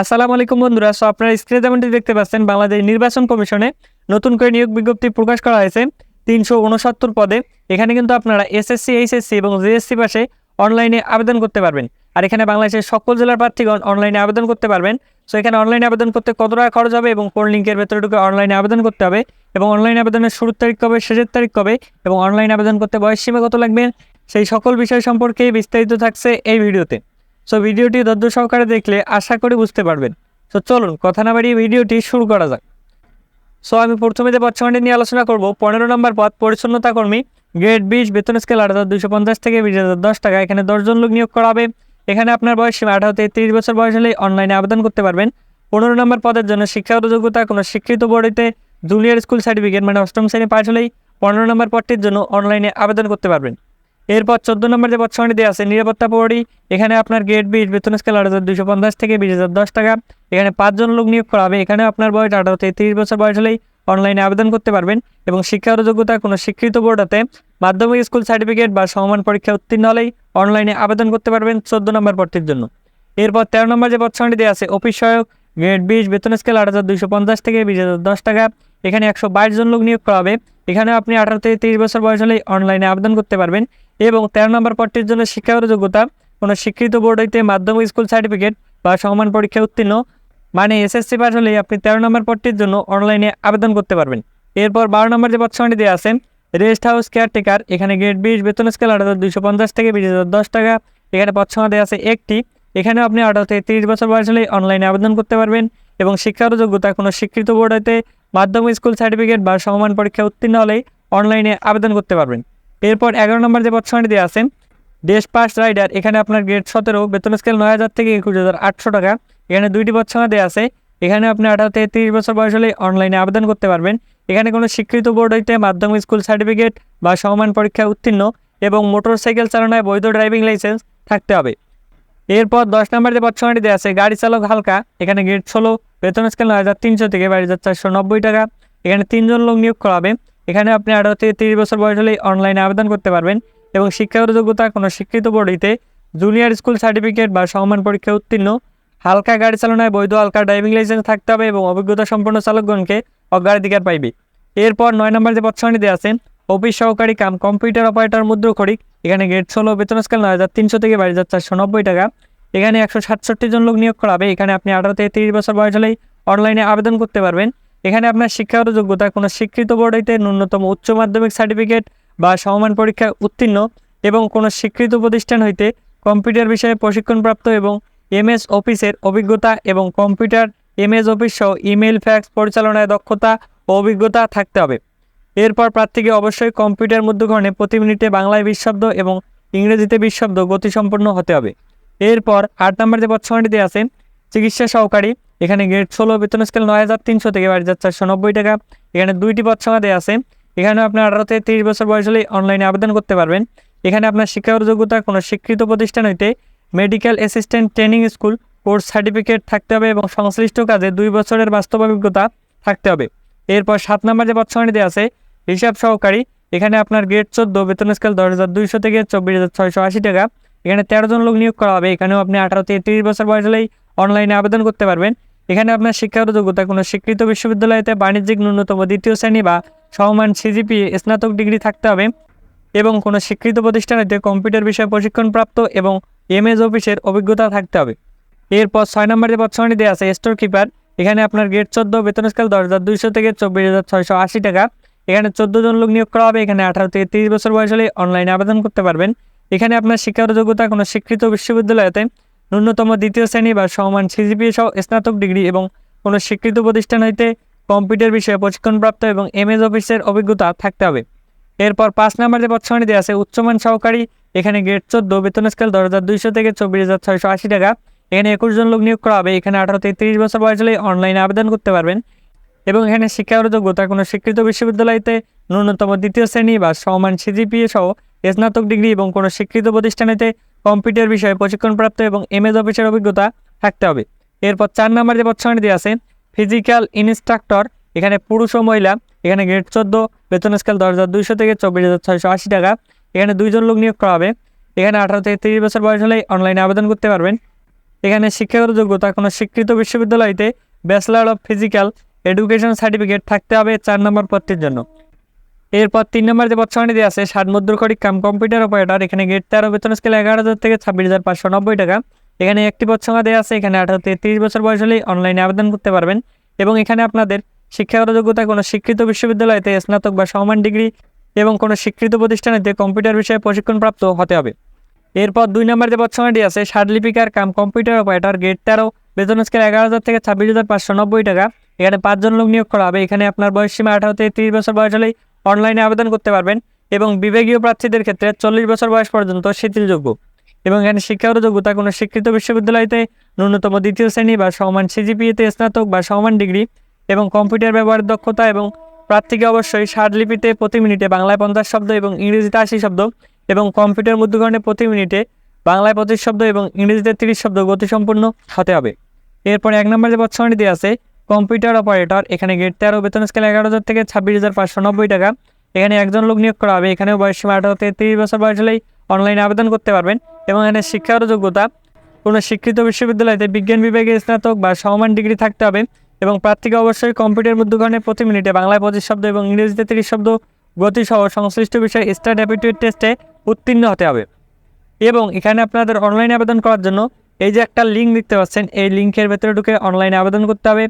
আসসালামু আলাইকুম বন্ধুরা। সো আপনারা স্ক্রিনে যেমনটি দেখতে পাচ্ছেন, বাংলাদেশ নির্বাচন কমিশনে নতুন করে নিয়োগ বিজ্ঞপ্তি প্রকাশ করা হয়েছে তিনশো উনসত্তর পদে। এখানে কিন্তু আপনারা এসএসসি এইচএসসি এবং জিএসসি পাশে অনলাইনে আবেদন করতে পারবেন। আর এখানে বাংলাদেশের সকল জেলার প্রার্থীগণ অনলাইনে আবেদন করতে পারবেন। সো এখানে অনলাইনে আবেদন করতে কত টাকা খরচ হবে এবং কোন লিঙ্কের ভেতরে ঢুকে অনলাইনে আবেদন করতে হবে এবং অনলাইন আবেদনের শুরুর তারিখ কবে, শেষের তারিখ কবে এবং অনলাইন আবেদন করতে বয়স সীমা কত লাগবে, সেই সকল বিষয় সম্পর্কে বিস্তারিত থাকছে এই ভিডিওতে। সো ভিডিওটি ধৈর্য সহকারে দেখলে আশা করি বুঝতে পারবেন। সো চলুন, কথা না বাড়িয়ে ভিডিওটি শুরু করা যাক। সো আমি প্রথমে যে পদসংখ্যাটি নিয়ে আলোচনা করব, পনেরো নম্বর পদ পরিচ্ছন্নতা কর্মী গ্রেড বিশ, বেতন স্কেল আট হাজার দুশো পঞ্চাশ থেকে বিশ হাজার দশ টাকা। এখানে দশজন লোক নিয়োগ করা হবে। এখানে আপনার বয়স সীমা আঠারো থেকে তিরিশ বছর বয়স হলেই অনলাইনে আবেদন করতে পারবেন। পনেরো নম্বর পদের জন্য শিক্ষাগত যোগ্যতা কোনো স্বীকৃত বোর্ডেতে জুনিয়র স্কুল সার্টিফিকেট মানে অষ্টম শ্রেণি পাশ হলেই পনেরো নম্বর পদটির জন্য অনলাইনে আবেদন করতে পারবেন। এরপর চোদ্দ নম্বর যে পদসংখ্যাটি দেওয়া আছে, নিরাপত্তা প্রহরী এখানে আপনার গ্রেড বিশ বেতন স্কেল আট হাজার দুশো পঞ্চাশ থেকে বিশ হাজার দশ টাকা। এখানে পাঁচজন লোক নিয়োগ করা হবে। এখানে আপনার বয়স আঠারো থেকে তিরিশ বছর বয়স হলেই অনলাইনে আবেদন করতে পারবেন এবং শিক্ষাগত যোগ্যতা কোনো স্বীকৃত বোর্ডাতে মাধ্যমিক স্কুল সার্টিফিকেট বা সমমান পরীক্ষা উত্তীর্ণ হলেই অনলাইনে আবেদন করতে পারবেন চোদ্দ নম্বর পদটির জন্য। এরপর তেরো নম্বর যে পদসংখ্যাটি দেওয়া আছে অফিস সহায়ক গ্রেড বিশ বেতন স্কেল আট হাজার দুশো পঞ্চাশ থেকে বিশ হাজার দশ টাকা। এখানে একশো বাইশ জন লোক নিয়োগ করা হবে। এখানে আপনি আঠারো থেকে তিরিশ বছর বয়স হলেই অনলাইনে আবেদন করতে পারবেন। এবং তেরো নম্বর পদটির জন্য শিক্ষাগত যোগ্যতা কোনো স্বীকৃত বোর্ড হইতে মাধ্যমিক স্কুল সার্টিফিকেট বা সমান পরীক্ষা উত্তীর্ণ মানে এসএসসি পাস হলেই আপনি তেরো নম্বর পদটির জন্য অনলাইনে আবেদন করতে পারবেন। এরপর বারো নম্বর যে পদসংখ্যাটি দেওয়া আছে, রেস্ট হাউস কেয়ারটেকার, এখানে গ্রেড বিশ, বেতন স্কেল আট হাজার দুশো পঞ্চাশ থেকে বিশ হাজার দশ টাকা। এখানে পদসংখ্যা দেওয়া আছে একটি এখানে আপনি আঠারো থেকে তিরিশ বছর বয়স হলেই অনলাইনে আবেদন করতে পারবেন এবং শিক্ষাগত যোগ্যতা কোনো স্বীকৃত বোর্ড হইতে মাধ্যমিক স্কুল সার্টিফিকেট বা সমমান পরীক্ষা উত্তীর্ণ হলেই অনলাইনে আবেদন করতে পারবেন। এরপর এগারো নম্বর যে পদসংখ্যাটি দেওয়া আছে দেশ পাস রাইডার, এখানে আপনার গ্রেড সতেরো, বেতন স্কেল নয় হাজার থেকে একুশ হাজার আটশো টাকা। এখানে দুইটি পদসংখ্যা দেওয়া আছে। এখানে আপনি আঠারো থেকে তিরিশ বছর বয়স হলে অনলাইনে আবেদন করতে পারবেন। এখানে কোনো স্বীকৃত বোর্ড হইতে মাধ্যমিক স্কুল সার্টিফিকেট বা সমমান পরীক্ষা উত্তীর্ণ এবং মোটর সাইকেল চালানোয় বৈধ ড্রাইভিং লাইসেন্স থাকতে হবে। এরপর দশ নম্বর যে পদসংখ্যাটি দেওয়া আছে, গাড়ি চালক হালকা, এখানে গ্রেড ষোলো, বেতন স্কেল নয় হাজার তিনশো থেকে বাইশ হাজার চারশো নব্বই টাকা। এখানে তিনজন লোক নিয়োগ করা হবে। এখানে আপনি আঠারো থেকে তিরিশ বছর বয়স হলেই অনলাইনে আবেদন করতে পারবেন এবং শিক্ষাগত যোগ্যতা কোনো শিক্ষিত বোর্ডিতে জুনিয়র স্কুল সার্টিফিকেট বা সম্মান পরীক্ষা উত্তীর্ণ। হালকা গাড়ি চালনায় বৈধ হালকা ড্রাইভিং লাইসেন্স থাকতে হবে এবং অভিজ্ঞতা সম্পন্ন চালকগণকে অগ্রাধিকার পাইবে। এরপর নয় নম্বর যে পদসংখ্যাটি দেওয়া আছে অফিস সহকারী কাম কম্পিউটার অপারেটর মুদ্রখড়িক এখানে গেট ষোলো, বেতন স্কেল নয় হাজার তিনশো থেকে বাইশ হাজার চারশো নব্বই টাকা। এখানে একশো সাতষট্টি জন লোক নিয়োগ করা হবে। এখানে আপনি আঠারো থেকে তিরিশ বছর বয়স হলেই অনলাইনে আবেদন করতে পারবেন। এখানে আপনার শিক্ষাগত যোগ্যতা, কোনো স্বীকৃত বোর্ড হইতে ন্যূনতম উচ্চ মাধ্যমিক সার্টিফিকেট বা সমমান পরীক্ষায় উত্তীর্ণ এবং কোনো স্বীকৃত প্রতিষ্ঠান হইতে কম্পিউটার বিষয়ে প্রশিক্ষণপ্রাপ্ত এবং এমএস অফিসের অভিজ্ঞতা এবং কম্পিউটার এমএস অফিস সহ ইমেল ফ্যাক্স পরিচালনায় দক্ষতা ও অভিজ্ঞতা থাকতে হবে। এরপর প্রার্থীকে অবশ্যই কম্পিউটার মধ্যগ্রহণে প্রতি মিনিটে বাংলায় বিশ শব্দ এবং ইংরেজিতে বিশ শব্দ গতিসম্পন্ন হতে হবে। এরপর আট নম্বর যে পদসংখ্যাটি দেওয়া আছে চিকিৎসা সহকারী। এখানে গ্রেড ষোলো, বেতন স্কেল নয় হাজার তিনশো থেকে বাড়ি হাজার চারশো নব্বই টাকা। এখানে দুইটি পদ পদসংখ্যা দেওয়া আছে। এখানে আপনি আঠারো থেকে তিরিশ বছর বয়স হলেই অনলাইনে আবেদন করতে পারবেন। এখানে আপনার শিক্ষাগত যোগ্যতা, কোনো স্বীকৃত প্রতিষ্ঠান হইতে medical assistant training school course certificate থাকতে হবে এবং সংশ্লিষ্ট কাজে দুই বছরের বাস্তব অভিজ্ঞতা থাকতে হবে। এরপর সাত নম্বর যে পদসংখ্যাটি দেওয়া আছে, হিসাব সহকারী। এখানে আপনার গ্রেড চোদ্দ, বেতন স্কেল দশ হাজার দুইশো থেকে চব্বিশ হাজার ছয়শো আশি টাকা। এখানে তেরো জন লোক নিয়োগ করা হবে। এখানেও আপনি আঠারো থেকে তিরিশ বছর বয়স হলেই অনলাইনে আবেদন করতে পারবেন। এখানে আপনার শিক্ষাগত যোগ্যতা, কোনো স্বীকৃত বিশ্ববিদ্যালয়তে বাণিজ্যিক ন্যূনতম দ্বিতীয় শ্রেণি বা সমমান সিজিপি স্নাতক ডিগ্রি থাকতে হবে এবং কোনো স্বীকৃত প্রতিষ্ঠানেতে কম্পিউটার বিষয়ে প্রশিক্ষণপ্রাপ্ত এবং এমএস অফিসের অভিজ্ঞতা থাকতে হবে। এরপর ছয় নম্বর যে পদসংখ্যাটি দেওয়া আছে স্টোর কিপার এখানে আপনার গ্রেড চোদ্দ বেতন স্কেল দশ হাজার দুইশো থেকে চব্বিশ হাজার ছয়শো আশি টাকা। এখানে চোদ্দ জন লোক নিয়োগ করা হবে, এখানে আঠারো থেকে তিরিশ বছর বয়স হলে অনলাইনে আবেদন করতে পারবেন। এখানে আপনার শিক্ষাগত যোগ্যতা, কোনো স্বীকৃত বিশ্ববিদ্যালয়তে ন্যূনতম দ্বিতীয় শ্রেণি বা সমান সিজিপিএ সহ স্নাতক ডিগ্রি এবং কোনো স্বীকৃত প্রতিষ্ঠান হইতে কম্পিউটার বিষয়ে প্রশিক্ষণপ্রাপ্ত এবং এমএস অফিসের অভিজ্ঞতা থাকতে হবে। এরপর পাঁচ নম্বর যে পদসংখ্যাটি দেওয়া আছে, উচ্চমান সহকারী, এখানে গ্রেড চোদ্দ, বেতন স্কেল দশ হাজার দুইশো থেকে চব্বিশ হাজার ছয়শো আশি টাকা। এখানে একুশ জন লোক নিয়োগ করা হবে, এখানে আঠারো থেকে তিরিশ বছর বয়স হলে অনলাইনে আবেদন করতে পারবেন। এবং এখানে শিক্ষাগত যোগ্যতা, কোনো স্বীকৃত বিশ্ববিদ্যালয়তে ন্যূনতম দ্বিতীয় শ্রেণি বা সমান সিজিপিএ সহ স্নাতক ডিগ্রি এবং কোনো স্বীকৃত প্রতিষ্ঠানেতে কম্পিউটার বিষয়ে প্রশিক্ষণপ্রাপ্ত এবং এমএস অফিসের অভিজ্ঞতা থাকতে হবে। এরপর চার নম্বর যে পদসংখ্যাটি দেওয়া আছে ফিজিক্যাল ইনস্ট্রাক্টর এখানে পুরুষ ও মহিলা, এখানে গ্রেড চোদ্দ, বেতন স্কেল দশ হাজার দুইশো থেকে চব্বিশ হাজার ছয়শো আশি টাকা। এখানে দুইজন লোক নিয়োগ করা হবে। এখানে আঠারো থেকে তিরিশ বছর বয়স হলেই অনলাইনে আবেদন করতে পারবেন। এখানে শিক্ষাগত যোগ্যতা, কোনো স্বীকৃত বিশ্ববিদ্যালয়তে bachelor of physical education certificate থাকতে হবে চার নম্বর পদটির জন্য। এরপর তিন নম্বর যে পদসংখ্যাটি দেওয়া আছে, ষাট মুদ্রখড়ি কাম কম্পিউটার অপারেটর, এখানে গেট তেরো, বেতন স্কেল এগারো হাজার থেকে ছাব্বিশ হাজার পাঁচশো নব্বই টাকা। এখানে একটি পদসংখ্যা দেওয়া আছে, এখানে আঠারো থেকে তিরিশ বছর বয়স হলেই অনলাইনে আবেদন করতে পারবেন। এবং এখানে আপনাদের শিক্ষাগত যোগ্যতা, কোনো স্বীকৃত বিশ্ববিদ্যালয়তে স্নাতক বা সমান ডিগ্রি এবং কোনো স্বীকৃত প্রতিষ্ঠানেতে কম্পিউটার বিষয়ে প্রশিক্ষণপ্রাপ্ত হতে হবে। এরপর দুই নম্বর যে পদসংখ্যাটি আছে, ষাট লিপিকার কাম কম্পিউটার অপারেটর, গেট তেরো, বেতন স্কেল এগারো হাজার থেকে ছাব্বিশ হাজার পাঁচশো নব্বই টাকা। এখানে পাঁচজন লোক নিয়োগ করা হবে। এখানে আপনার বয়স সীমা আঠারো থেকে তিরিশ বছর বয়স হলেই অনলাইনে আবেদন করতে পারবেন এবং বিভাগীয় প্রার্থীদের ক্ষেত্রে চল্লিশ বছর বয়স পর্যন্ত শিথিলযোগ্য। এবং এখানে শিক্ষাগত যোগ্যতা কোনো স্বীকৃত বিশ্ববিদ্যালয়তে ন্যূনতম দ্বিতীয় শ্রেণি বা সমান সিজিপিএতে স্নাতক বা সমান ডিগ্রি এবং কম্পিউটার ব্যবহারের দক্ষতা এবং প্রার্থীকে অবশ্যই লিপিতে প্রতি মিনিটে বাংলায় পঞ্চাশ শব্দ এবং ইংরেজিতে আশি শব্দ এবং কম্পিউটার মুদ্রগণে প্রতি মিনিটে বাংলায় পঁচিশ শব্দ এবং ইংরেজিতে তিরিশ শব্দ গতিসম্পন্ন হতে হবে। এরপর এক নম্বর যে পদসংখ্যাটি দেওয়া আছে কম্পিউটার অপারেটর, এখানে গেট তেরো, বেতন স্কেল এগারো হাজার থেকে ছাব্বিশ হাজার পাঁচশো নব্বই টাকা। এখানে একজন লোক নিয়োগ করা হবে। এখানেও বয়স সীমা আঠারো থেকে তিরিশ বছর বয়স হলেই অনলাইনে আবেদন করতে পারবেন এবং এখানে শিক্ষাগত যোগ্যতা। কোনো স্বীকৃত বিশ্ববিদ্যালয়তে বিজ্ঞান বিভাগে স্নাতক বা সমান ডিগ্রি থাকতে হবে এবং প্রার্থীকে অবশ্যই কম্পিউটার মুদ্রগণে প্রতি মিনিটে বাংলায় পঁচিশ শব্দ এবং ইংরেজিতে তিরিশ শব্দ গতিসহ সংশ্লিষ্ট বিষয়ে স্টার্ট অ্যাপিটিউড টেস্টে উত্তীর্ণ হতে হবে। এবং এখানে আপনাদের অনলাইনে আবেদন করার জন্য এই যে একটা লিঙ্ক দেখতে পাচ্ছেন, এই লিঙ্কের ভেতরে ঢুকে অনলাইনে আবেদন করতে হবে।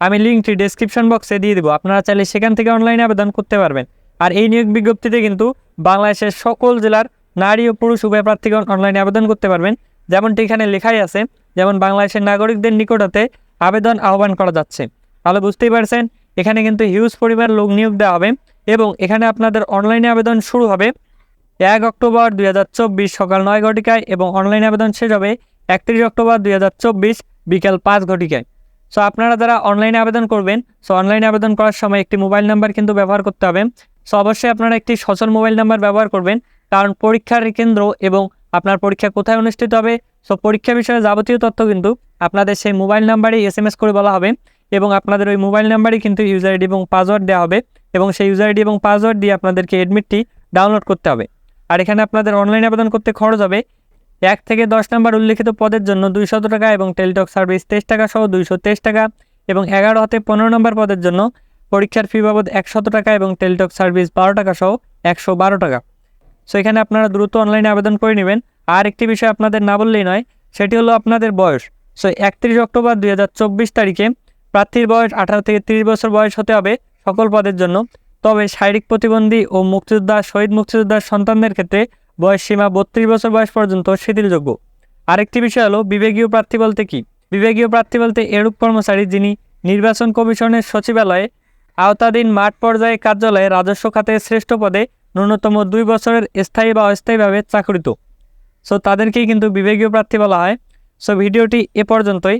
আমি লিঙ্কটি ডেসক্রিপশন বক্সে দিয়ে দেবো। আপনারা চাইলে সেখান থেকে অনলাইনে আবেদন করতে পারবেন। আর এই নিয়োগ বিজ্ঞপ্তিতে কিন্তু বাংলাদেশের সকল জেলার নারী ও পুরুষ উভয় প্রার্থীগণ অনলাইনে আবেদন করতে পারবেন। যেমনটি এখানে লেখাই আছে, যেমন বাংলাদেশের নাগরিকদের নিকটতে আবেদন আহ্বান করা যাচ্ছে। তাহলে বুঝতেই পারছেন, এখানে কিন্তু হিউজ পরিমাণ লোক নিয়োগ দেওয়া হবে এবং এখানে আপনাদের অনলাইনে আবেদন শুরু হবে এক অক্টোবর দুই হাজার চব্বিশ সকাল নয় ঘটিকায় এবং অনলাইন আবেদন শেষ হবে একত্রিশ অক্টোবর দুই বিকেল পাঁচ ঘটিকায়। সো আপনারা যারা অনলাইনে আবেদন করবেন সো অনলাইনে আবেদন করার সময় একটি মোবাইল নাম্বার কিন্তু ব্যবহার করতে হবে। সো অবশ্যই আপনারা একটি সচল মোবাইল নাম্বার ব্যবহার করবেন, কারণ পরীক্ষার কেন্দ্র এবং আপনার পরীক্ষা কোথায় অনুষ্ঠিত হবে সো পরীক্ষা বিষয়ে যাবতীয় তথ্য কিন্তু আপনাদের সেই মোবাইল নাম্বারেই এস এম এস করে বলা হবে এবং আপনাদের ওই মোবাইল নাম্বারই কিন্তু ইউজার আইডি এবং পাসওয়ার্ড দেওয়া হবে এবং সেই ইউজার আইডি এবং পাসওয়ার্ড দিয়ে আপনাদেরকে এডমিটটি ডাউনলোড করতে হবে। আর এখানে আপনাদের অনলাইন আবেদন করতে খরচ হবে এক থেকে দশ নম্বর উল্লেখিত পদের জন্য দুইশত টাকা এবং টেলিটক সার্ভিস তেইশ টাকা সহ দুইশো তেইশ টাকা এবং এগারো হাতে পনেরো নম্বর পদের জন্য পরীক্ষার ফি বাবদ একশত টাকা এবং টেলিটক সার্ভিস বারো টাকা সহ একশো বারো টাকা। সো এখানে আপনারা দ্রুত অনলাইনে আবেদন করে নেবেন। আর একটি বিষয় আপনাদের না বললেই নয়, সেটি হলো আপনাদের বয়স। সো একত্রিশ অক্টোবর দুই হাজার চব্বিশ তারিখে প্রার্থীর বয়স আঠারো থেকে তিরিশ বছর বয়স হতে হবে সকল পদের জন্য। তবে শারীরিক প্রতিবন্ধী ও মুক্তিযোদ্ধা, শহীদ মুক্তিযোদ্ধার সন্তানদের ক্ষেত্রে বয়স সীমা বত্রিশ বছর বয়স পর্যন্ত শিথিলযোগ্য। আরেকটি বিষয় হলো বিভাগীয় প্রার্থী বলতে কি? বিভাগীয় প্রার্থী বলতে এরূপ কর্মচারী যিনি নির্বাচন কমিশনের সচিবালয়ে আওতাধীন মাঠ পর্যায়ে কার্যালয়ে রাজস্ব খাতে শ্রেষ্ঠ পদে ন্যূনতম দুই বছরের স্থায়ী বা অস্থায়ীভাবে চাকরিত। সো তাদেরকেই কিন্তু বিভাগীয় প্রার্থী বলা হয়। সো ভিডিওটি এ পর্যন্তই।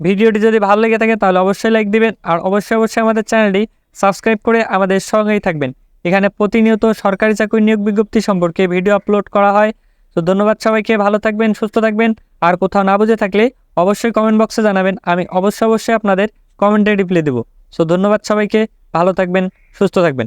ভিডিওটি যদি ভালো লেগে থাকে, তাহলে অবশ্যই লাইক দিবেন। আর অবশ্যই অবশ্যই আমাদের চ্যানেলটি সাবস্ক্রাইব করে আমাদের সঙ্গেই থাকবেন। এখানে প্রতিনিয়ত সরকারি চাকরি নিয়োগ বিজ্ঞপ্তি সম্পর্কে ভিডিও আপলোড করা হয়। তো ধন্যবাদ সবাইকে, ভালো থাকবেন, সুস্থ থাকবেন। আর কোথাও না বুঝে থাকলে অবশ্যই কমেন্ট বক্সে জানাবেন। আমি অবশ্যই অবশ্যই আপনাদের কমেন্টে রিপ্লাই দেবো। সো ধন্যবাদ সবাইকে, ভালো থাকবেন, সুস্থ থাকবেন।